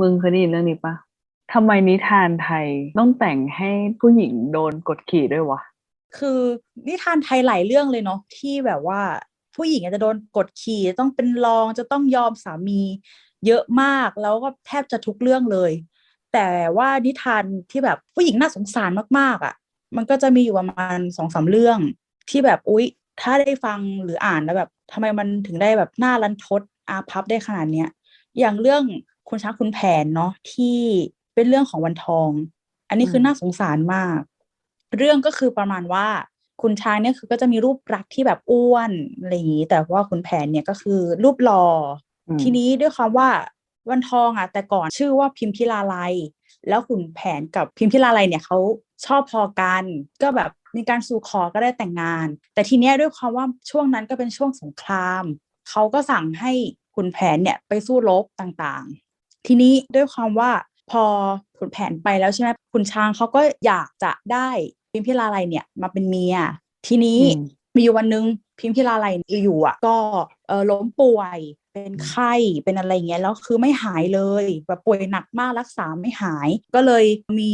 มึงเคยได้ยินเรื่องนี้ปะทำไมนิทานไทยต้องแต่งให้ผู้หญิงโดนกดขี่ด้วยวะ คือนิทานไทยหลายเรื่องเลยเนาะที่แบบว่าผู้หญิงอาจจะโดนกดขี่ต้องเป็นรองจะต้องยอมสามีเยอะมากแล้วก็แทบจะทุกเรื่องเลย แต่ว่านิทานที่แบบผู้หญิงน่าสงสารมากๆอะ มันก็จะมีอยู่ประมาณสองสามเรื่อง ที่แบบอุ๊ย ถ้าได้ฟังหรืออ่านแล้วแบบทำไมมันถึงได้แบบหน่ารันทดอาพับได้ขนาดเนี้ยอย่างเรื่อง คุณช้างคุณแผนเนาะที่เป็นเรื่องของวันทอง อันนี้คือมน่าสงสารมาก เรื่องก็คือประมาณว่าคุณช้างเนี่ยคือก็จะมีรูปรักษณ์ที่แบบอ้วนอะไรอย่างนี้ แต่ว่าคุณแผนเนี่ยก็คือรูปหล่ออมทีนี้ด้วยความว่าวันทองอะแต่ก่อนชื่อว่าพิมพิลาไลยแล้วขุนแผนกับพิมพิลาไลยเนี่ยเขาชอบพอกัน ก็แบบมีการสู่ขอก็ได้แต่งงาน แต่ทีเนี้ยด้วยความว่าช่วงนั้นก็เป็นช่วงสงครามเขาก็สั่งให้ขุนแผนเนี่ยไปสู้รบต่างๆ ทีนี้ด้วยความว่าพอขุนแผนไปแล้วใช่ไหมขุนช้างเขาก็อยากจะได้พิมพิลาไลยเนี่ยมาเป็นเมีย ทีนี้อืมมีอยู่วันหนึงพิมพิลาไลยอยู่ๆอะก็เออล้มป่วยเป็นไข้เป็นอะไรเงี้ยแล้วคือไม่หายเลยแบบป่วยหนักมากรักษาไม่หาย ก็เลยมี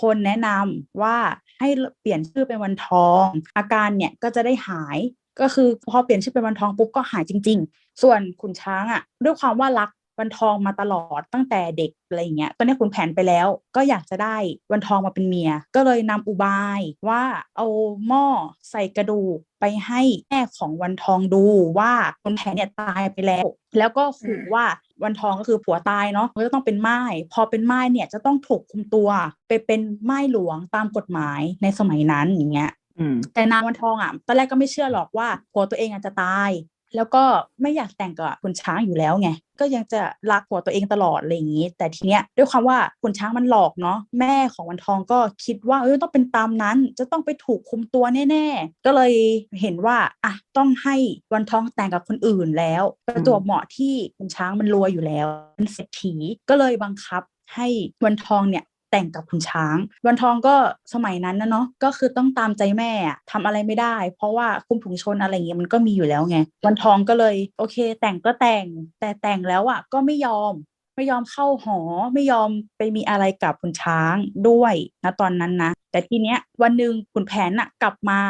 คนแนะนำว่าให้เปลี่ยนชื่อเป็นวันทอง อาการเนี่ยก็จะได้หายก็คือพอเปลี่ยนชื่อเป็นวันทองปุ๊บก็หายจริง ๆ ส่วนขุนช้างอะด้วยความว่ารัก วันทองมาตลอดตั้งแต่เด็กอะไรอย่างเงี้ยตอนนี้ขุนแผนไปแล้ว ก็อยากจะได้วันทองมาเป็นเมีย ก็เลยนำอุบายว่าเอาหม้อใส่กระดูกไปให้แม่ของวันทองดูว่าขุนแผนเนี่ยตายไปแล้ว แล้วก็ขู่ว่าวันทองก็คือผัวตายเนาะก็จะต้องเป็นไม้พอเป็นไม้เนี่ยจะต้องถูกคุมตัวไปเป็นไม้หลวงตามกฎหมายในสมัยนั้นอย่างเงี้ยอืมแต่นางวันทองอะตอนแรกก็ไม่เชื่อหรอกว่าผัวตัวเองอาจจะตาย แล้วก็ไม่อยากแต่งกับคุณช้างอยู่แล้วไงก็ยังจะรักผัวตัวเองตลอดอะไรอย่างนี้ แต่ทีเนี้ยด้วยความว่าคุณช้างมันหลอกเนาะแม่ของวันทองก็คิดว่าเออต้องเป็นตามนั้น จะต้องไปถูกคุมตัวแน่ๆ ก็เลยเห็นว่าอะต้องให้วันทองแต่งกับคนอื่นแล้วประจวบเหมาะที่คุณช้างมันรวยอยู่แล้วเป็นเศรษฐีก็เลยบังคับให้วันทองเนี่ย แต่งกับคุณช้าง วันทองก็สมัยนั้นนะเนาะก็คือต้องตามใจแม่อะทำอะไรไม่ได้ เพราะว่าคุมถุงชนอะไรเงี้ยมันก็มีอยู่แล้วไงวันทองก็เลยโอเค แต่งก็แต่งแต่แต่งแล้วอะก็ไม่ยอมไม่ยอมเข้าหอไม่ยอมไปมีอะไรกับคุณช้างด้วยนะตอนนั้นนะ แต่ทีเนี้ยวันหนึ่งขุนแผนน่ะกลับมา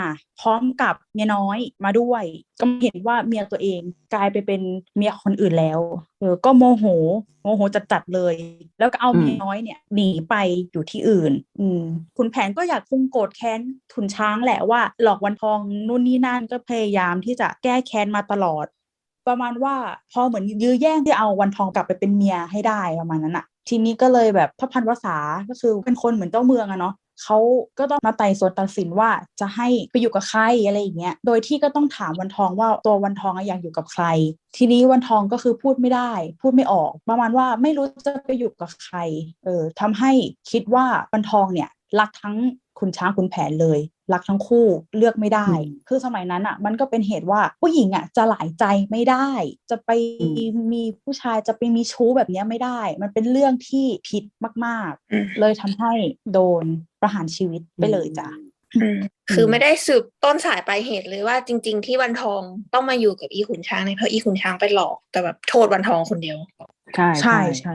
พร้อมกับเมียน้อยมาด้วย ก็เห็นว่าเมียตัวเองกลายไปเป็นเมียคนอื่นแล้วเออก็โมโห โมโหจัดๆเลย แล้วก็เอามเมียน้อยเนี่ยหนีไปอยู่ที่อื่น อืมขุนแผนก็อยากคงโกรธแค้นขุนช้างแหละว่า หลอกวันทองนู่นนี่นั่นก็พยายามที่จะแก้แค้นมาตลอด ประมาณว่าพอเหมือนยื้อแย่งที่เอาวันทองกลับไปเป็นเมียให้ได้ประมาณนั้นอะทีนี้ก็เลยแบบพระพันวษาก็คือเป็นคนเหมือนเจ้าเมืองอะเนาะ เขาก็ต้องมาไต่สวนตัดสินว่าจะให้ไปอยู่กับใครอะไรอย่างเงี้ย โดยที่ก็ต้องถามวันทองว่าตัววันทองอะอยากอยู่กับใคร ทีนี้วันทองก็คือพูดไม่ได้ พูดไม่ออก ประมาณว่าไม่รู้จะไปอยู่กับใคร เออทำให้คิดว่าวันทองเนี่ยรักทั้งคุณช้างคุณแผนเลย รักทั้งคู่เลือกไม่ได้อืมคือสมัยนั้นอะ มันก็เป็นเหตุว่าผู้หญิงอะจะหลายใจไม่ได้ จะไปอืมมีผู้ชายจะไปมีชู้แบบเนี้ยไม่ได้ มันเป็นเรื่องที่ผิดมากอืมๆเลยทำให้โดนประหารชีวิตไปเลยจ้ะอืมคือไม่ได้สืบต้นสายปลายเหตุเลยว่าจริง ๆ ที่วันทองต้องมาอยู่กับอีขุนช้างเนี่ยเพราะอีขุนช้างไปหลอกแต่แบบโทษวันทองคนเดียว ใช่ใช่ใช่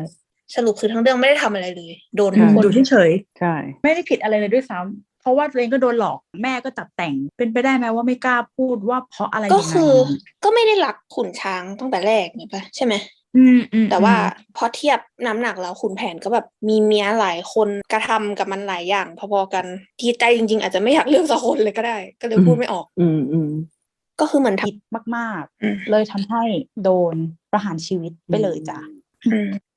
สรุปคือทั้งเรื่องไม่ได้ทำอะไรเลย โดนใช่ทุกคนดูเฉยใช่ๆไม่ได้ผิดอะไรเลยด้วยซ้ำเพ ราะว่าตัวเองก็โดนหลอกแม่ก็จับแต่งเป็นไปได้ไหมว่าไม่กล้าพูดว่าเพราะอะไรก็ยังไงคือ ก็ไม่ได้รักขุนช้างตั้งแต่แรกเนี่ยปะใช่ไหมอืมอืมแต่ว่าอืมพอเทียบน้ำหนักแล้วขุนแผนก็แบบมีเมียหลายคนกระทำกับมันหลายอย่าง พอๆกันที่ใจจริง ๆ อาจจะไม่อยากเลือกสักคนเลยก็ได้ ก็เลยพูดไม่ออก อืมอืมก็คือเหมือนทผิดมากอืมๆเลยทำให้โดนประหารชีวิตไปเลยจ้ะำอืม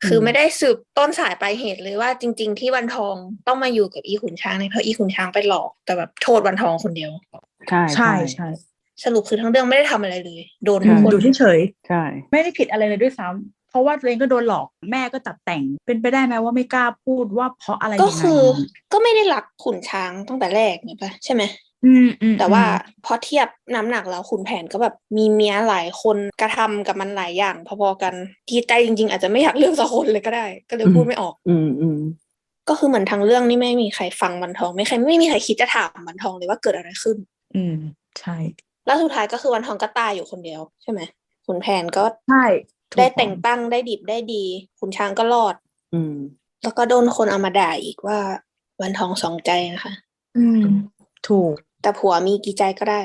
คือไม่ได้สืบต้นสายปลายเหตุเลยว่าจริง ๆ ที่วันทองต้องมาอยู่กับอีขุนช้างเนี่ยเพราะอีขุนช้างไปหลอก แต่แบบโทษวันทองคนเดียว ใช่ใช่ใช่สรุปคือทั้งเรื่องไม่ได้ทำอะไรเลย โดนใช่ทุกคนดูเฉยใช่ๆไม่ได้ผิดอะไรเลยด้วยซ้ำเพราะว่าตัวเองก็โดนหลอกแม่ก็จับแต่งเป็นไปได้ไหมว่าไม่กล้าพูดว่าเพราะอะไรก็ยังไงคือ ก็ไม่ได้รักขุนช้างตั้งแต่แรกเนี่ยปะใช่ไหม อืมอืมแต่ว่าอืมพอเทียบน้ำหนักแล้วขุนแผนก็แบบมีเมียหลายคนกระทำกับมันหลายอย่าง พอๆกันที่ใจจริง ๆ อาจจะไม่อยากเลือกสักคนเลยก็ได้ ก็เลยพูดไม่ออก อืมอืมก็คือเหมือนทางเรื่องนี่ไม่มีใครฟังวันทอง ไม่ใครไม่มีใครคิดจะถามวันทองเลยว่าเกิดอะไรขึ้น อืมใช่ แล้วสุดท้ายก็คือวันทองก็ตายอยู่คนเดียวใช่ไหมขุนแผนก็ใช่ถูกได้ต้องแต่งตั้งได้ดิบได้ดีขุนช้างก็รอด อืม แล้วก็โดนคนเอามาด่าอีกว่าวันทองสองใจนะคะ อืม ถูก แต่ผัวมีกี่ใจก็ได้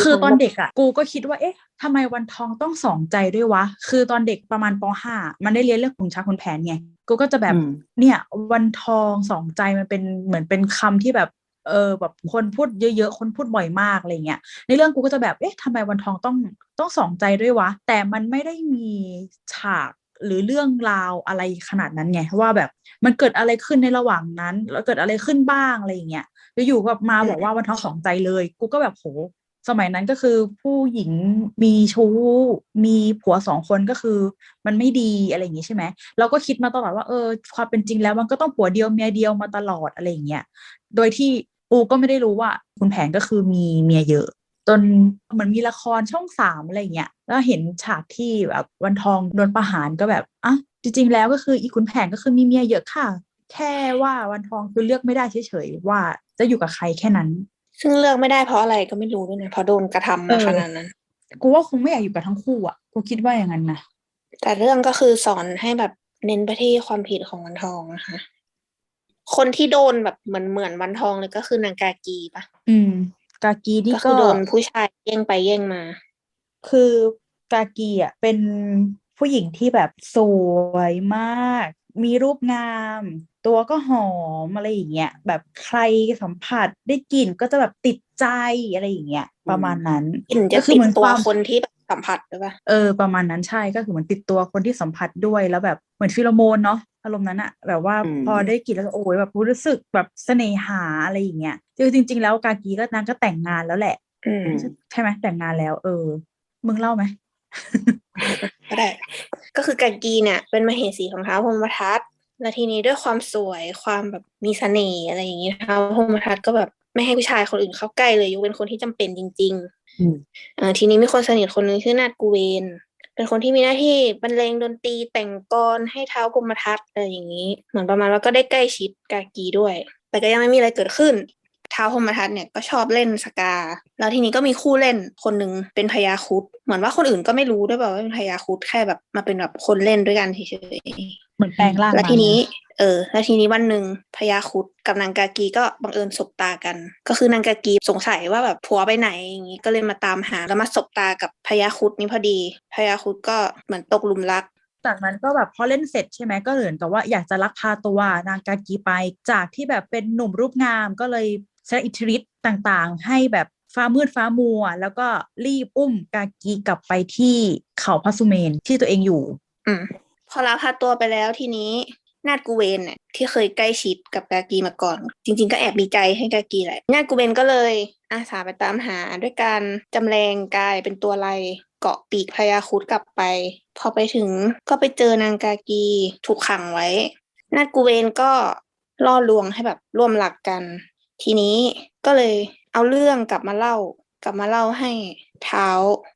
คือตอนเด็กอะกูก็คิดว่าเอ๊ะทำไมวันทองต้องสองใจด้วยวะ คือตอนเด็กประมาณปห้ามันได้เรียนเรื่องขุนช้างขุนแผนไง กูก็จะแบบอืมเนี่ยวันทองสองใจมันเป็นเหมือนเป็นคำที่แบบเออแบบคนพูดเยอะๆ คนพูดบ่อยมากอะไรเงี้ย ในเรื่องกูก็จะแบบ เอ๊ะทำไมวันทองต้องต้องสองใจด้วยวะ แต่มันไม่ได้มีฉากหรือเรื่องราวอะไรขนาดนั้นไงว่าแบบมันเกิดอะไรขึ้นในระหว่างนั้น แล้วเกิดอะไรขึ้นบ้างอะไรอย่างเงี้ย อยู่ๆแบบมาบอกว่าวันทองสองใจเลย กูก็แบบโห สมัยนั้นก็คือผู้หญิงมีชู้มีผัวสองคนก็คือ มันไม่ดีอะไรอย่างงี้ใช่ไหมเราก็คิดมาตลอดว่าเออความเป็นจริงแล้วมันก็ต้องผัวเดียวเมียเดียวมาตลอดอะไรอย่างเงี้ยโดยที่ปูก็ไม่ได้รู้ว่าคุณแผนก็คือมีเมียเยอะจนเหมือนมีละครช่องสามอะไรเงี้ยแล้วเห็นฉากที่แบบวันทองโดนประหารก็แบบอะจริงๆแล้วก็คืออีคุณแผนก็คือมีเมียเยอะค่ะ แค่ว่าวันทองคือเลือกไม่ได้เฉยๆว่าจะอยู่กับใครแค่นั้น ซึ่งเลือกไม่ได้เพราะอะไรก็ไม่รู้ด้วยนะเพราะโดนกระทำเอมาอขนาดนั้นกูว่าคงไม่อยากอยู่กับทั้งคู่อะกูคิดว่าอย่างนั้นนะแต่เรื่องก็คือสอนให้แบบเน้นไปที่ความผิดของวันทองนะคะ คนที่โดนแบบเหมือนเหมือนวันทองเลยก็คือนางกากีปะอืม กากีนี่ก็ก็คือโดนผู้ชายแย่งไปแย่งมา คือกากีอะเป็นผู้หญิงที่แบบสวยมาก มีรูปงาม ตัวก็หอมอะไรอย่างเงี้ยแบบใครสัมผัสได้กลิ่นก็จะแบบติดใจอะไรอย่างเงี้ยประมาณนั้นกลิ่นจะก็คือติดเหมือนตัวความคนที่แบบสัมผัสด้วยปะเออประมาณนั้นใช่ก็คือเหมือนติดตัวคนที่สัมผัสด้วยแล้วแบบเหมือนฟิโลโมนเนาะอารมณ์นั้นอะแบบว่าอืมพอได้กลิ่นแล้วก็โอ้ยแบบรู้สึกแบบเสน่หาอะไรอย่างเงี้ยคือจริง ๆ แล้วกากีก็นางก็แต่งงานแล้วแหละอืมใช่ไหมแต่งงานแล้ว เออ มึงเล่าไหมก็ได้ ก็คือกากีเนี่ยเป็นมเหสีของท้าวพรหมทัต แล้วทีนี้ด้วยความสวยความแบบมีเสน่ห์อะไรอย่างเงี้ยท้าวพรหมทัตก็แบบไม่ให้ผู้ชายคนอื่นเข้าใกล้เลยยกเป็นคนที่จำเป็นจริงๆอืมอ่าทีนี้มีคนสนิทคนหนึ่งชื่อนาดกูเวนเป็นคนที่มีหน้าที่บรรเลงดนตรีแต่งกลอนให้เท้าวพรหมทัตอะไรอย่างนี้ เหมือนประมาณว่าก็ได้ใกล้ชิดกากีด้วย แต่ก็ยังไม่มีอะไรเกิดขึ้นเท้าวพรหมทัตเนี่ยก็ชอบเล่นสกา แล้วทีนี้ก็มีคู่เล่นคนหนึ่งเป็นพญาครุดเหมือนว่าคนอื่นก็ไม่รู้ด้วยแบบว่าเป็นพญาครุดแค่แบบมาเป็นแบบคนเล่นด้วยกันเฉยๆ เหมือนแปลงร่างแล้วมาทีนี้ เออ แล้วทีนี้วันหนึ่งพญาครุดกับนางกากีก็บังเอิญสบตากัน ก็คือนางกากีสงสัยว่าแบบผัวไปไหนอย่างงี้ก็เลยมาตามหาแล้วมาสบตากับพญาครุดนี้พอดีพญาครุดก็เหมือนตกหลุมรักจากนั้นก็แบบพอเล่นเสร็จใช่ไหมก็เหมือนกับว่าอยากจะลักพาตัวนางกากีไป จากที่แบบเป็นหนุ่มรูปงามก็เลยใช้อิทธิฤทธิ์ต่างๆ ให้แบบฟ้ามืดฟ้ามัว แล้วก็รีบอุ้มกากีกลับไปที่เขาพระสุเมนที่ตัวเองอยู่อืม พอลาพาตัวไปแล้วทีนี้นาดกูเวนเนี่ยที่เคยใกล้ชิดกับกากีมาก่อน จริง ๆ ก็แอบมีใจให้กากีแหละนาดกูเวนก็เลยอาสาไปตามหาด้วยการจำแรงกายเป็นตัวอะไรเกาะปีกพญาคุดกลับไป พอไปถึงก็ไปเจอนางกากีถูกขังไว้ นาดกูเวนก็ล่อลวงให้แบบร่วมหลักกัน ทีนี้ก็เลยเอาเรื่องกลับมาเล่ากลับมาเล่าให้ เท้า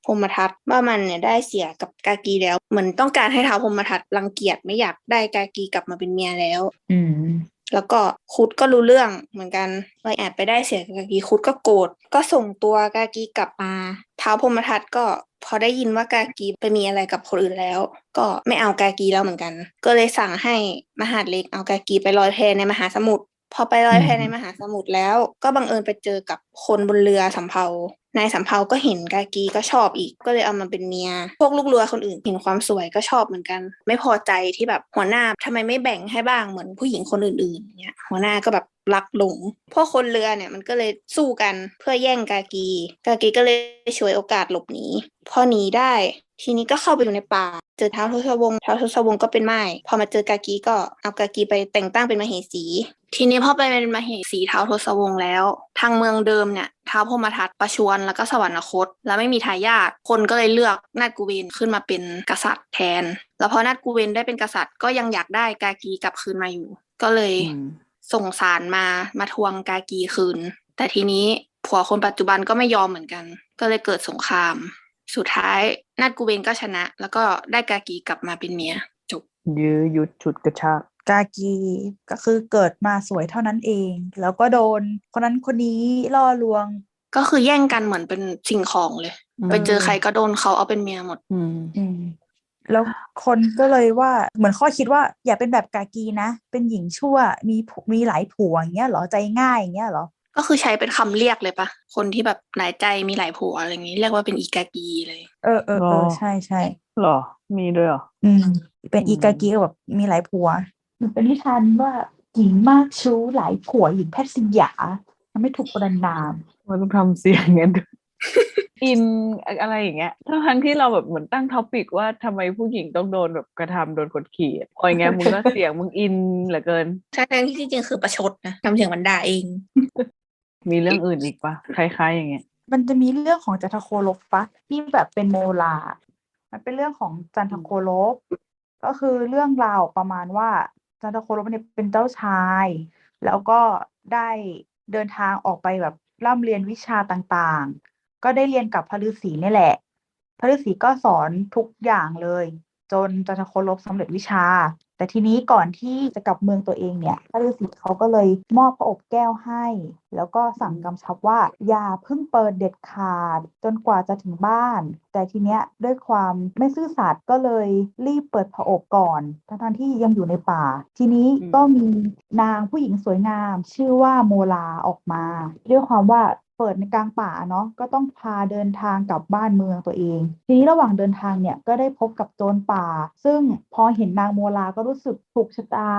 พรหมทัตว่ามันเนี่ยได้เสียกับกากีแล้ว เหมือนต้องการให้เท้าพรหมทัตรังเกียจไม่อยากได้กากีกลับมาเป็นเมียแล้ว อืมแล้วก็คุดก็รู้เรื่องเหมือนกันว่าแอบไปได้เสียกับกากีคุดก็โกรธก็ส่งตัวกากีกลับมาเท้าพรหมทัตก็พอได้ยินว่ากากีไปมีอะไรกับคนอื่นแล้ว ก็ไม่เอากากีแล้วเหมือนกัน ก็เลยสั่งให้มหาดเล็กเอากากีไปลอยแพในมหาสมุทรพอไปลอยแพอืมในมหาสมุทรแล้ว ก็บังเอิญไปเจอกับคนบนเรือสำเภา นายสำเภาก็เห็นกากีก็ชอบอีกก็เลยเอามาเป็นเมีย พวกลูกเรือคนอื่นเห็นความสวยก็ชอบเหมือนกัน ไม่พอใจที่แบบหัวหน้าทำไมไม่แบ่งให้บ้างเหมือนผู้หญิงคนอื่นๆเนี่ยหัวหน้าก็แบบรักหลงพวกคนเรือเนี่ยมันก็เลยสู้กันเพื่อแย่งกากี กากีก็เลยฉวยโอกาสหลบหนีพอหนีได้ ทีนี้ก็เข้าไปอยู่ในป่า เจอเท้าวทศวงศ์เท้าวทศวงศ์ก็เป็นไม้พอมาเจอกากีก็เอากากีไปแต่งตั้งเป็นมเหสี ทีนี้พอไปเป็นมเหสีเท้าวทศวงศ์แล้ว ทางเมืองเดิมเนี่ยท้าวพรหมทัตประชวรแล้วก็สวรรคต แล้วไม่มีทายาทคนก็เลยเลือกนาดกูเวนขึ้นมาเป็นกษัตริย์แทน แล้วพอนาดกูเวนได้เป็นกษัตริย์ก็ยังอยากได้กากีกลับคืนมาอยู่ ก็เลยอืมส่งสารมามาทวงกากีคืน แต่ทีนี้ผัวคนปัจจุบันก็ไม่ยอมเหมือนกัน ก็เลยเกิดสงคราม สุดท้าย นาดกูเวนก็ชนะ แล้วก็ได้กากีกลับมาเป็นเมียจบยื้อยุดฉุดกระชากกากีก็คือเกิดมาสวยเท่านั้นเอง แล้วก็โดนคนนั้นคนนี้ล่อลวง ก็คือแย่งกันเหมือนเป็นสิ่งของเลย ไปเจอใครก็โดนเขาเอาเป็นเมียหมด อืมอืมแล้วคนก็เลยว่าเหมือนข้อคิดว่า อย่าเป็นแบบกากีนะ เป็นหญิงชั่วมีผัวมีหลายผัวอย่างเงี้ยเหรอใจง่ายอย่างเงี้ยเหรอ ก็คือใช้เป็นคำเรียกเลยปะคนที่แบบหลายใจมีหลายผัวอะไรอย่างงี้ เรียกว่าเป็นอีกากีเลย เออเออเออใช่ใช่หรอ มีด้วยเหรอ อืม เป็นอืม อีกากีก็แบบมีหลายผัว มันเป็นนิทานว่าหญิงมากชู้หลายผัวหญิงแพทย์สยามันไม่ถูกประนาม มันต้องทำเสียงงั้นด้วย อินอะไรอย่างเงี้ยทั้งๆที่เราแบบเหมือนตั้งท็อปิกว่าทำไมผู้หญิงต้องโดนแบบกระทำโดนกดขี่อะพออย่างเงี้ยมึงก็เสียงมึงอินเหลือเกินทั้งๆที่จริงๆคือประชดนะทำเสียงมันด่าเอง มีเรื่องอื่นอีกปะคล้าย ๆ อย่างเงี้ย มันจะมีเรื่องของจันทโคลบปะที่แบบเป็นโมลา มันเป็นเรื่องของจันทโคลบก็คือเรื่องราวประมาณว่าจันทโคลบเนี่ยเป็นเจ้าชาย แล้วก็ได้เดินทางออกไปแบบร่ำเรียนวิชาต่างๆ ก็ได้เรียนกับพระฤาษีนี่แหละ พระฤาษีก็สอนทุกอย่างเลย จนจันทโคลบสำเร็จวิชา แต่ทีนี้ก่อนที่จะกลับเมืองตัวเองเนี่ยพระฤาษีเขาก็เลยมอบพระอบแก้วให้ แล้วก็สั่งกำชับว่าอย่าเพิ่งเปิดเด็ดขาด จนกว่าจะถึงบ้าน แต่ทีเนี้ยด้วยความไม่ซื่อสัตย์ก็เลยรีบเปิดพระอบก่อนทั้งที่ยังอยู่ในป่า ทีนี้ก็มีนางผู้หญิงสวยงาม ชื่อว่าโมลาออกมา ด้วยความว่า เปิดในกลางป่าเนาะก็ต้องพาเดินทางกลับบ้านเมืองตัวเอง ทีนี้ระหว่างเดินทางเนี่ยก็ได้พบกับโจรป่า ซึ่งพอเห็นนางโมลาก็รู้สึกถูกชะตา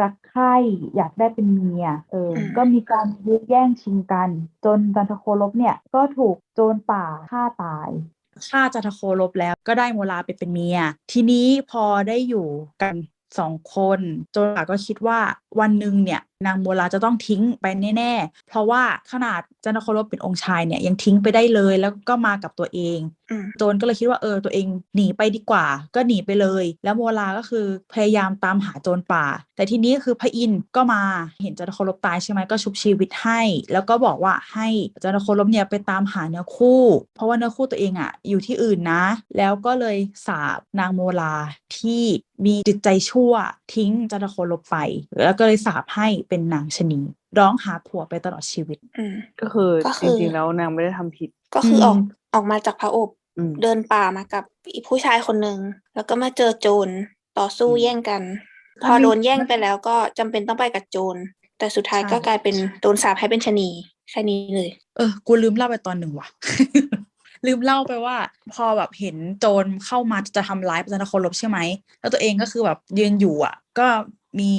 รักใคร่อยากได้เป็นเมียเอออืมก็มีการยื้อแย่งชิงกัน จนจันทโคลบเนี่ยก็ถูกโจรป่าฆ่าตายฆ่าจันทโคลบแล้วก็ได้โมลาไปเป็นเมีย ทีนี้พอได้อยู่กันสองคนโจรป่าก็คิดว่าวันหนึ่งเนี่ย นางโมลาจะต้องทิ้งไปแน่ ๆ เพราะว่าขนาดจันทโคลบเป็นองค์ชายเนี่ยยังทิ้งไปได้เลยแล้วก็มากับตัวเองอืมโจรก็เลยคิดว่าเออตัวเองหนีไปดีกว่า ก็หนีไปเลย แล้วโมลาก็คือพยายามตามหาโจรป่า แต่ทีนี้คือพระอินทร์ก็มาเห็นจันทโคลบตายใช่ไหมก็ชุบชีวิตให้ แล้วก็บอกว่าให้จันทโคลบเนี่ยไปตามหาเนื้อคู่ เพราะว่าเนื้อคู่ตัวเองอะอยู่ที่อื่นนะ แล้วก็เลยสาบนางโมลาที่มีจิตใจชั่วทิ้งจันทโคลบไป แล้วก็เลยสาบให้เป็นนางชะนี ร้องหาผัวไปตลอดชีวิต อืม ก็คือก็จคือริงๆแล้วนางไม่ได้ทำผิด ก็คือออกอืมออกมาจากพระอบอืม เดินป่ามากับอีกผู้ชายคนหนึ่งแล้วก็มาเจอโจรต่อสู้อืมแย่งกัน พอโดนแย่งไปแล้วก็จำเป็นต้องไปกับโจรแต่สุดท้ายใช่ ก็กลายเป็นโดนสาปให้เป็นชะนีแค่นี้เลย เออ กูลืมเล่าไปตอนหนึ่งว่ะ ลืมเล่าไปว่า พอแบบเห็นโจรเข้ามาจะทำร้ายประจันทโคลบใช่ไหม แล้วตัวเองก็คือแบบยืนอยู่อะ ก็ มี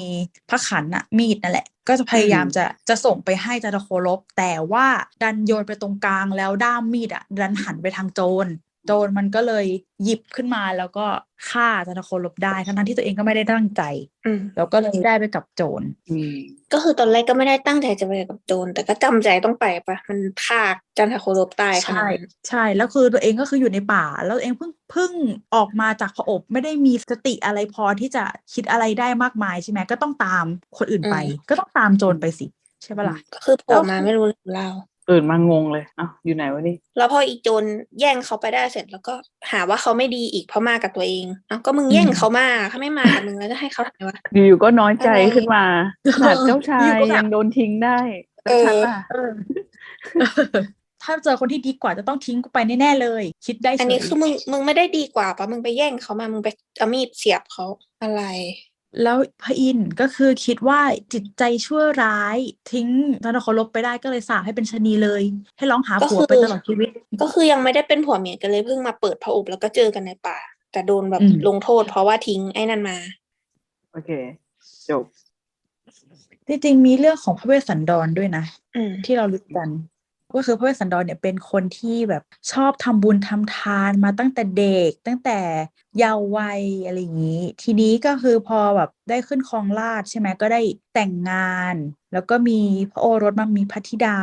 พระขันอะมีดนั่นแหละ ก็จะพยายามอืมจะจะส่งไปให้จันทโคลบแต่ว่าดันโยนไปตรงกลางแล้วด้ามมีดอะดันหันไปทางโจร โจรมันก็เลยหยิบขึ้นมาแล้วก็ฆ่าจันทโคลบได้ทั้งๆที่ตัวเองก็ไม่ได้ตั้งใจอืมแล้วก็เลยได้ไปกับโจรอืมก็คือตอนแรกก็ไม่ได้ตั้งใจจะไปกับโจรแต่ก็จำใจต้องไปปะมันฆ่าจันทโคลบตายขนาดใช่นั้นใช่แล้วคือตัวเองก็คืออยู่ในป่า แล้วตัวเองเพิ่งเพิ่งออกมาจากผอบไม่ได้มีสติอะไรพอที่จะคิดอะไรได้มากมายใช่ไหมก็ต้องตามคนอื่นไปอืมก็ต้องตามโจรไปสิใช่ปะล่ะก็คือโผล่มาไม่รู้เรื่องราว ตื่นมางงเลยอ้าวอยู่ไหนวะนี่แล้วพออีกโจรแย่งเขาไปได้เสร็จแล้วก็หาว่าเขาไม่ดีอีกเพราะมากับตัวเองเอ้าก็มึงแย่งอืมเขามาถ้าไม่มากับมึงแล้วจะให้เขาทำไงวะอยู่ๆก็น้อยใจอะไรขึ้นมาขนาดเจ้าชาอยู่ยก็แบบยังโดนทิ้งได้แล้วฉันล่ะเออถ้าเจอคนที่ดีกว่าจะต้องทิ้งกูไปแน่ๆเลย คิดได้เฉยอันนี้คือมึงมึงไม่ได้ดีกว่าปะมึงไปแย่งเขามามึงไปเอามีดเสียบเขาอะไร แล้วพระอินทร์ก็คือคิดว่าจิตใจชั่วร้ายทิ้งธนโคลบไปได้ก็เลยสาปให้เป็นชะนีเลย ให้ร้องหาก็ผัวคือไปตลอดชีวิต ก็คือยังไม่ได้เป็นผัวเมียกันเลยเพิ่งมาเปิดพระอบแล้วก็เจอกันในป่า แต่โดนแบบอืมลงโทษ เพราะว่าทิ้งไอ้นั่นมา โอเคจบที่จริงมีเรื่องของพระเวสสันดรด้วยนะอืมที่เรารู้กัน ก็คือพระเวสสันดรเนี่ยเป็นคนที่แบบชอบทำบุญทำทานมาตั้งแต่เด็ก ตั้งแต่เยาว์วัยอะไรอย่างนี้ ทีนี้ก็คือพอแบบได้ขึ้นครองราชใช่ไหมก็ได้แต่งงาน แล้วก็มีพระโอรสมามีพระธิดา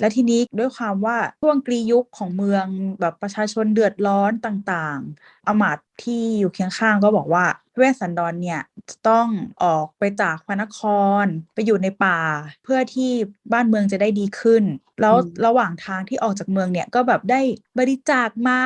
แล้วทีนี้ด้วยความว่าช่วงกรียุคของเมืองแบบประชาชนเดือดร้อนต่างๆอมาตที่อยู่เคียงข้างก็บอกว่า เวสสันดรเนี่ยจะต้องออกไปจากพระนครไปอยู่ในป่า เพื่อที่บ้านเมืองจะได้ดีขึ้น แล้วอืมระหว่างทางที่ออกจากเมืองเนี่ยก็แบบได้บริจาคม้า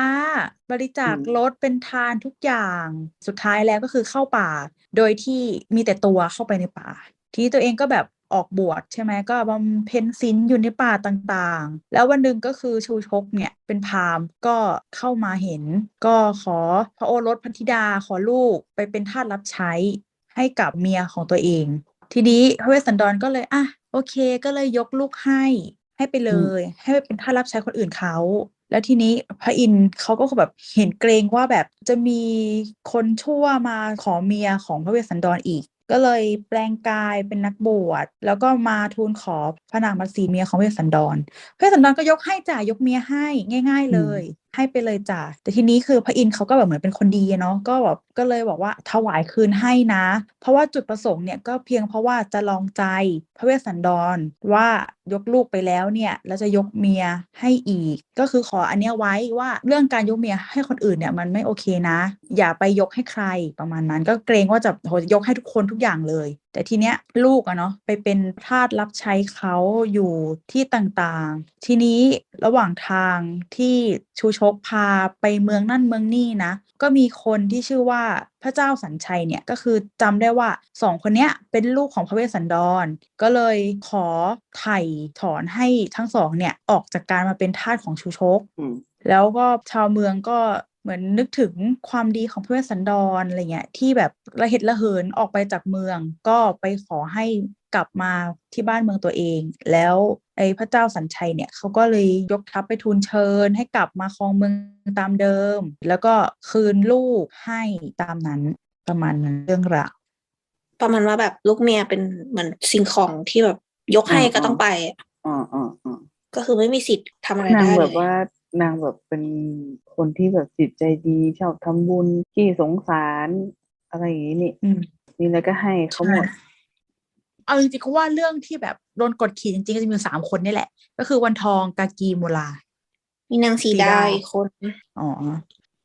บริจาคอืมรถเป็นทานทุกอย่าง สุดท้ายแล้วก็คือเข้าป่า โดยที่มีแต่ตัวเข้าไปในป่า ทีนี้ตัวเองก็แบบ ออกบวชใช่ไหมก็บำเพ็ญศีลอยู่ในป่าต่างๆ แล้ววันหนึ่งก็คือชูชกเนี่ยเป็นพราหมณ์ก็เข้ามาเห็น ก็ขอพระโอรสพันธิดาขอลูกไปเป็นทาสรับใช้ให้กับเมียของตัวเอง ทีนี้พระเวสสันดรก็เลยอะโอเคก็เลยยกลูกให้ให้ไปเลย ให้ไปเป็นทาสรับใช้คนอื่นเขาแล้วทีนี้พระอินทร์เขาก็แบบเห็นเกรงว่าแบบจะมีคนชั่วมาขอเมียของพระเวสสันดรอีก ก็เลยแปลงกายเป็นนักบวชแล้วก็มาทูลขอพระนางมัตสีเมียของพระเวสสันดรเวสสันดรก็ยกให้จ่ายยกเมียให้ง่าย ๆเลย ให้ไปเลยจ้ะแต่ทีนี้คือพระอินทร์เขาก็แบบเหมือนเป็นคนดีเนาะก็แบบก็เลยบอกว่าถวายคืนให้นะ เพราะว่าจุดประสงค์เนี่ยก็เพียงเพราะว่าจะลองใจพระเวสสันดรว่ายกลูกไปแล้วเนี่ยแล้วจะยกเมียให้อีก ก็คือขออันเนี้ยไว้ว่าเรื่องการยกเมียให้คนอื่นเนี่ยมันไม่โอเคนะ อย่าไปยกให้ใครประมาณนั้น ก็เกรงว่าจะโหยกให้ทุกคนทุกอย่างเลย แต่ทีเนี้ยลูกอะเนาะไปเป็นทาสรับใช้เขาอยู่ที่ต่างๆ ทีนี้ระหว่างทางที่ชูชกพาไปเมืองนั่นเมืองนี่นะ ก็มีคนที่ชื่อว่าพระเจ้าสัญชัยเนี่ยก็คือจำได้ว่าสองคนเนี้ยเป็นลูกของพระเวสสันดร ก็เลยขอไถ่ถอนให้ทั้งสองเนี่ยออกจากการมาเป็นทาสของชูชกอืมแล้วก็ชาวเมืองก็ เหมือนนึกถึงความดีของพระเวสสันดรอะไรเงี้ยที่แบบระเหตุระเหินออกไปจากเมือง ก็ไปขอให้กลับมาที่บ้านเมืองตัวเอง แล้วไอ้พระเจ้าสัญชัยเนี่ยเขาก็เลยยกทัพไปทูลเชิญ ให้กลับมาครองเมืองตามเดิม แล้วก็คืนลูกให้ตามนั้นประมาณนั้นเรื่องราวประมาณว่าแบบลูกเมียเป็นเหมือนสิ่งของที่แบบยกให้อ๋อก็ต้องไปอะอ๋ออ๋ออ๋อก็คือไม่มีสิทธิ์ทำอะไรนางได้แบเลบยว่านางแบบเป็น คนที่แบบจิตใจดีชอบทำบุญขี้สงสารอะไรอย่างนี้นี่อืมมีอะไรก็ให้เขาหมดเอาจริงๆเขาว่าเรื่องที่แบบโดนกดขี่จริงๆก็จะมีอยู่สามคนนี่แหละ ก็คือวันทองกากีโมลา มีนางสีสีดาดาอีกคน อ๋อ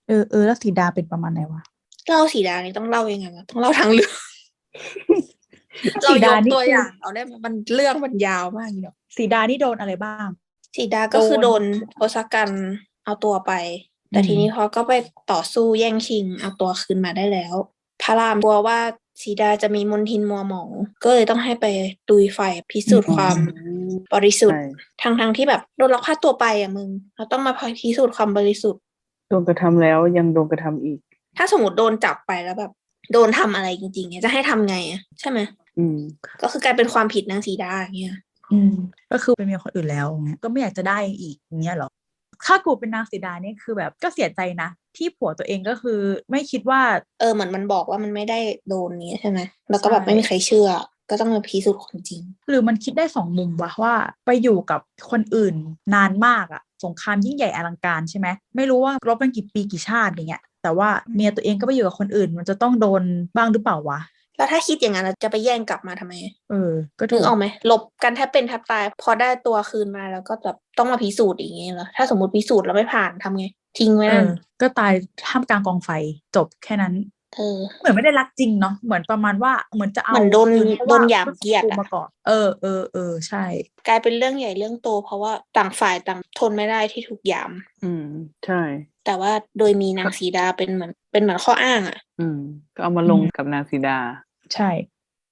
เออเออแล้วสีดาเป็นประมาณไหนวะเล่าสีดานี่ต้องเล่ายังไงวะต้องเล่าทั้งเรื่องเราสียดากนี่ตัวคืออย่างเอาได้ไหมมันเรื่องมันยาวมากเนาะสีดานี่โดนอะไรบ้าง สีดาก็คือโดโดนนทศกัณฐ์เอาตัวไป แต่อืมทีนี้เขาก็ไปต่อสู้แย่งชิงเอาตัวคืนมาได้แล้ว พระรามกลัวว่าสีดาจะมีมนทินมัวหมอง ก็เลยต้องให้ไปตุยไฟพิสูจน์ความบริสุทธิ์ใช่ทั้งทั้งๆที่แบบโดนลักพาตัวไปอะมึงเราต้องมาพิสูจน์ความบริสุทธิ์โดนกระทำแล้วยังโดนกระทำอีก ถ้าสมมติโดนจับไปแล้วแบบ โดนทำอะไรจริงๆเนี่ยจะให้ทำไงอะใช่ไหมอืม ก็คือกลายเป็นความผิดนางสีดาอย่างเงี้ยอืม ก็คือเป็นเมียคนอื่นแล้วอย่างเงี้ยก็ไม่อยากจะได้อีกอย่างเงี้ยเหรอ ถ้ากูเป็นนางสีดานี่คือแบบก็เสียใจนะ ที่ผัวตัวเองก็คือไม่คิดว่า เออเหมือนมันบอกว่ามันไม่ได้โดนนี้ใช่ไหมแล้วก็แบบใช่ไม่มีใครเชื่อ ก็ต้องมาพิสูจน์ความจริง หรือมันคิดได้สองมุมวะว่า ไปอยู่กับคนอื่นนานมากอะสงครามยิ่งใหญ่อลังการใช่ไหมไม่รู้ว่ารบกันกี่ปีกี่ชาติอย่างเงี้ยแต่ว่าเมียตัวเองก็ไปอยู่กับคนอื่น มันจะต้องโดนบ้างหรือเปล่าวะ แล้วถ้าคิดอย่างนั้นเราจะไปแย่งกลับมาทำไม เออ ก็นึถูกกออกไหมหลบกันแทบเป็นแทบตาย พอได้ตัวคืนมาแล้วก็แบบต้องมาพิสูจน์อย่างเงี้ยเหรอถ้าสมมติพิสูจน์แล้วไม่ผ่านทำไง ทิ้งไว้เอนั่นอก็ตายท่ามกลางกองไฟจบแค่นั้นเออเหมือนไม่ได้รักจริงเนาะเหมือนประมาณว่าเหมือนจะเอาเหมือนโดนคืเพระโดนว่หยามเกียรติอะมาก่อนเออเออเออใช่ กลายเป็นเรื่องใหญ่เรื่องโต เพราะว่าต่างฝ่ายต่างทนไม่ได้ที่ถูกหยาม อืมใช่ แต่ว่าโดยมีนางสีดาเป็นเหมือนเป็นเหมือนข้ออ้างอะ อืม ก็เอามาลงกับนางสีดา ใช่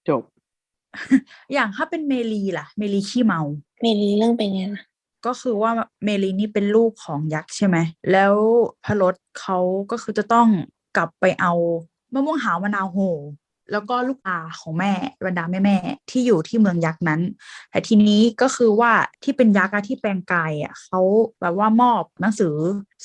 จบ อย่างถ้าเป็นเมลีล่ะ เมลีขี้เมา เมลีเรื่องเป็นไงนะก็คือว่าเมลีนี่เป็นลูกของยักษ์ใช่ไหม แล้วพระรถเขาก็คือจะต้องกลับไปเอามะม่วงหาวมะนาวโห แล้วก็ลูกอาของแม่บรรดาแม่แม่ๆที่อยู่ที่เมืองยักษ์นั้น แต่ทีนี้ก็คือว่าที่เป็นยักษ์อะที่แปลงกายอะเขาแบบว่ามอบหนังสือ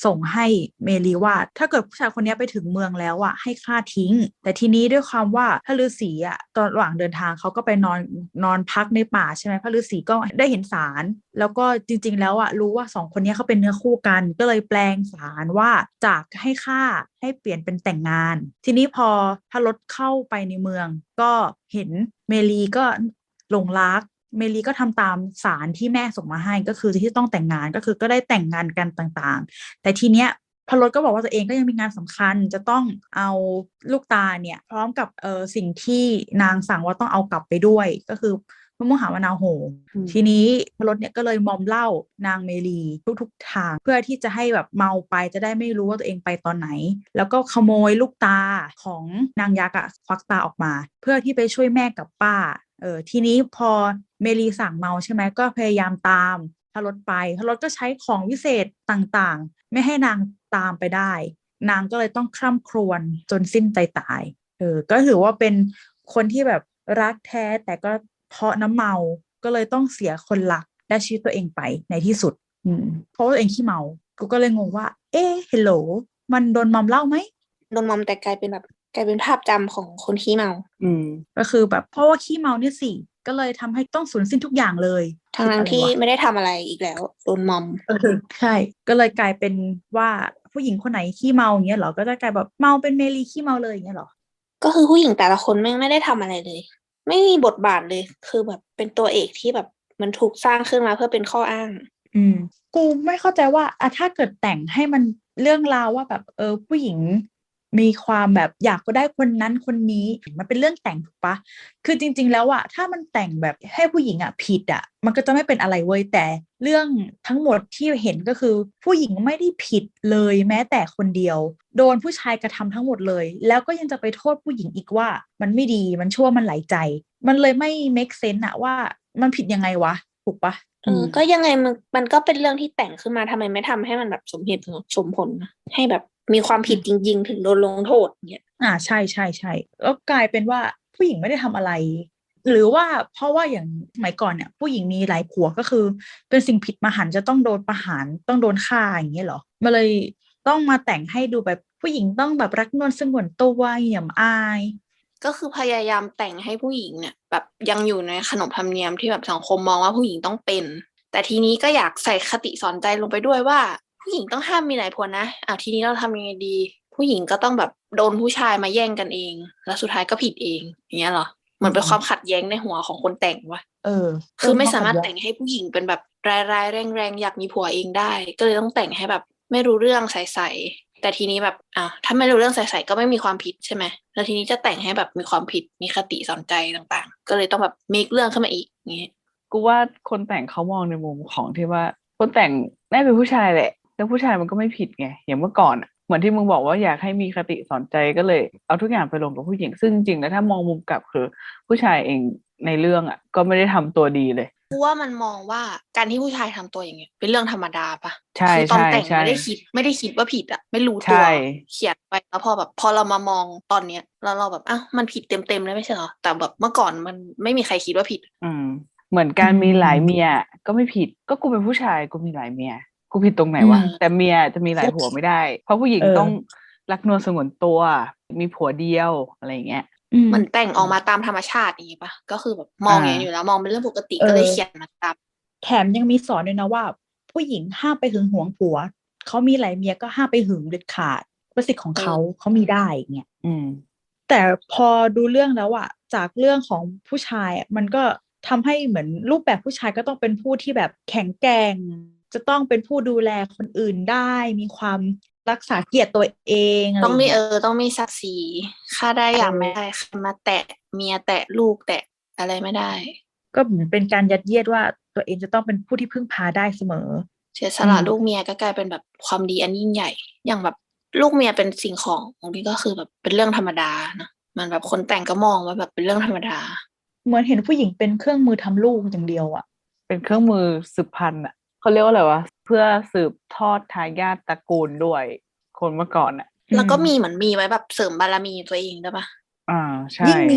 ส่งให้เมลีว่า ถ้าเกิดผู้ชายคนนี้ไปถึงเมืองแล้วอะให้ฆ่าทิ้ง แต่ทีนี้ด้วยความว่าพระฤาษีอะตอนระหว่างเดินทางเขาก็ไปนอนนอนพักในป่าใช่ไหมพระฤาษีก็ได้เห็นสารแล้วก็จริง ๆ แล้วอะรู้ว่าสองคนนี้เขาเป็นเนื้อคู่กัน ก็เลยแปลงสารว่าจากให้ฆ่าให้เปลี่ยนเป็นแต่งงาน ทีนี้พอพระรถเข้าไปในเมือง ก็เห็นเมลีก็หลงรัก เมลีก็ทำตามสารที่แม่ส่งมาให้ก็คือที่ต้องแต่งงานก็คือก็ได้แต่งงานกันต่างๆ แต่ทีเนี้ยพระรถก็บอกว่าตัวเองก็ยังมีงานสำคัญจะต้องเอาลูกตาเนี่ย พร้อมกับเออสิ่งที่นางสั่งว่าต้องเอากลับไปด้วย ก็คือมะม่วงหาวมะนาวโหอืมทีนี้พระรถเนี่ยก็เลยมอมเหล้านางเมลีทุกๆทาง เพื่อที่จะให้แบบเมาไปจะได้ไม่รู้ว่าตัวเองไปตอนไหน แล้วก็ขโมยลูกตาของนางยักษ์อะควักตาออกมา เพื่อที่ไปช่วยแม่กับป้าเออทีนี้พอ เมลีสั่งเมาใช่ไหมก็พยายามตามพารถไปพารถก็ใช้ของวิเศษต่างๆ ไม่ให้นางตามไปได้ นางก็เลยต้องคร่ำครวญจนสิ้นใจตายเออก็ถือว่าเป็นคนที่แบบรักแท้แต่ก็เพราะน้ำเมาก็เลยต้องเสียคนรักและชีวิตตัวเองไปในที่สุดอืมเพราะว่าตัวเองขี้เมา กูก็เลยงงว่า เอ๊ะเฮลโหล มันโดนมอมเหล้าไหม โดนมอมแต่กลายเป็นแบบกลายเป็นภาพจำของคนขี้เมา อืม ก็คือแบบเพราะว่าขี้เมาเนี่ยสิ ก็เลยทำให้ต้องสูญสิ้นทุกอย่างเลยทั้งนั้นคิดที่อะไรวะไม่ได้ทำอะไรอีกแล้วโดนมอมเออใช่ ก็เลยกลายเป็นว่าผู้หญิงคนไหนขี้เมาอย่างเงี้ยเหรอก็จะกลายแบบเมาเป็นเมลีขี้เมาเลยอย่างเงี้ยเหรอก็คือผู้หญิงแต่ละคนแม่งไม่ได้ทำอะไรเลย ไม่มีบทบาทเลย คือแบบเป็นตัวเอกที่แบบมันถูกสร้างขึ้นมาเพื่อเป็นข้ออ้าง อืม กูไม่เข้าใจว่าอะถ้าเกิดแต่งให้มันเรื่องราวว่าแบบเออผู้หญิง มีความแบบอยากก็ได้คนนั้นคนนี้มันเป็นเรื่องแต่งถูกปะคือจริง ๆ แล้วอะถ้ามันแต่งแบบให้ผู้หญิงอะผิดอะมันก็จะไม่เป็นอะไรเว้ยแต่เรื่องทั้งหมดที่เห็นก็คือ ผู้หญิงไม่ได้ผิดเลยแม้แต่คนเดียว โดนผู้ชายกระทำทั้งหมดเลย แล้วก็ยังจะไปโทษผู้หญิงอีกว่า มันไม่ดีมันชั่วมันไหลายใจ มันเลยไม่ make sense อะว่ามันผิดยังไงวะถูกปะเออก็ยังไงมันมันก็เป็นเรื่องที่แต่งขึ้นมาทำไมไม่ทำให้มันแบบสมเหตุสมผลนะให้แบบ มีความผิดจริง ๆ ถึงโดนลงโทษเงี้ยอ่าใช่ใช่ใช่แล้วกลายเป็นว่าผู้หญิงไม่ได้ทำอะไร หรือว่าเพราะว่าอย่างสมัยก่อนเนี่ย ผู้หญิงมีหลายผัวก็คือ เป็นสิ่งผิดมหันต์จะต้องโดนประหารต้องโดนฆ่าอย่างเงี้ยเหรอมาเลยต้องมาแต่งให้ดูแบบผู้หญิงต้องแบบรักนวลสงวนตัวเหยี่ยมอาย ก็คือพยายามแต่งให้ผู้หญิงเนี่ยแบบยังอยู่ในขนบธรรมเนียมที่แบบสังคมมองว่าผู้หญิงต้องเป็น แต่ทีนี้ก็อยากใส่คติสอนใจลงไปด้วยว่า ผู้หญิงต้องห้ามมีหลายผัวนะอ้าวทีนี้เราทำยังไงดี ผู้หญิงก็ต้องแบบโดนผู้ชายมาแย่งกันเอง แล้วสุดท้ายก็ผิดเองอย่างเงี้ยเหรอเหมือนเป็นความขัดแย้งในหัวของคนแต่งวะเออ คือไม่สามารถเออแต่งให้ผู้หญิงเป็นแบบรายๆแรงๆอยากมีผัวเองได้ ก็เลยต้องแต่งให้แบบ ไม่รู้เรื่องใสๆแต่ทีนี้แบบอะถ้าไม่รู้เรื่องใสๆก็ไม่มีความผิดใช่ไหมแล้วทีนี้จะแต่งให้แบบมีความผิดมีคติสอนใจต่างๆ ก็เลยต้องแบบมีเรื่องขึ้นมาอีกอย่างงี้กูว่าคนแต่งเขามองในมุมของที่ว่าคนแต่งน่าเป็นผู้ชายแหละ แล้วผู้ชายมันก็ไม่ผิดไงอย่างเมื่อก่อนอะเหมือนที่มึงบอกว่าอยากให้มีคติสอนใจก็เลย เอาทุกอย่างไปลงกับผู้หญิงซึ่งจริงๆแล้วถ้ามองมุมกลับคือ ผู้ชายเองในเรื่องอะ ก็ไม่ได้ทำตัวดีเลยกูว่ามันมองว่าการที่ผู้ชายทำตัวอย่างเงี้ยเป็นเรื่องธรรมดาปะใช่คือตอนใช่แต่งใช่ไม่ได้คิดไม่ได้คิดว่าผิดอะไม่รู้ใช่ตัวเขียนไปแล้วพอแบบพอเรามามองตอนเนี้ยแล้วเราแบบอ้าวมันผิดเต็มๆเลยไม่ใช่เหรอแต่แบบเมื่อก่อนมันไม่มีใครคิดว่าผิด อืมเหมือนการมีหลายเมียก็ไม่ผิดก็กูเป็นผู้ชายกูมีหลายเมีย กูผิดตรงไหนวะอืมแต่เมียจะมีหลายผัวไม่ได้ เพราะผู้หญิงเออต้องรักนวลสงวนตัว มีผัวเดียวอะไรอย่างเงี้ยอืมเหมือนแต่งออกมาตามธรรมชาติอย่างงี้ปะก็คือแบบมองอย่างนี้อ่าอยู่แล้ว มองเป็นเรื่องปกติเออก็เลยเขียนมาตามแถมยังมีสอนด้วยนะว่า ผู้หญิงห้ามไปหึงหวงผัวเขามีหลายเมียก็ห้ามไปหึงเด็ดขาดเป็นสิทธิ์ของเขาเขามีได้อย่างเงี้ยอืม แต่พอดูเรื่องแล้วอะจากเรื่องของผู้ชายอะมันก็ทำให้เหมือนรูปแบบผู้ชายก็ต้องเป็นผู้ที่แบบแข็งแกร่ง จะต้องเป็นผู้ดูแลคนอื่นได้ มีความรักษาเกียรติตัวเองะไรต้องมีย่าเอเงี้ยอต้องมีศักดิ์ศรีค่าได้อย่างเออไม่ได้ค่ามาแตะเมียแตะลูกแตะอะไรไม่ได้ ก็เหมือนเป็นการยัดเยียดว่าตัวเองจะต้องเป็นผู้ที่พึ่งพาได้เสมอ เสียสละอืมลูกเมียก็กลายเป็นแบบความดีอันยิ่งใหญ่ อย่างแบบลูกเมียเป็นสิ่งของนี่ก็คือแบบเป็นเรื่องธรรมดานะมันแบบคนแต่งก็มองว่าแบบเป็นเรื่องธรรมดา เหมือนเห็นผู้หญิงเป็นเครื่องมือทำลูกอย่างเดียวอะเป็นเครื่องมือสืบพันธุ์อะ เขาเรียกว่าอะไรวะเพื่อสืบทอดทายาทตระกูลด้วย คนเมื่อก่อนอะแล้วก็มีเหมือนมีไว้แบบเสริมบารมีตัวเองด้วยปะอ่าใช่ยิ่งมี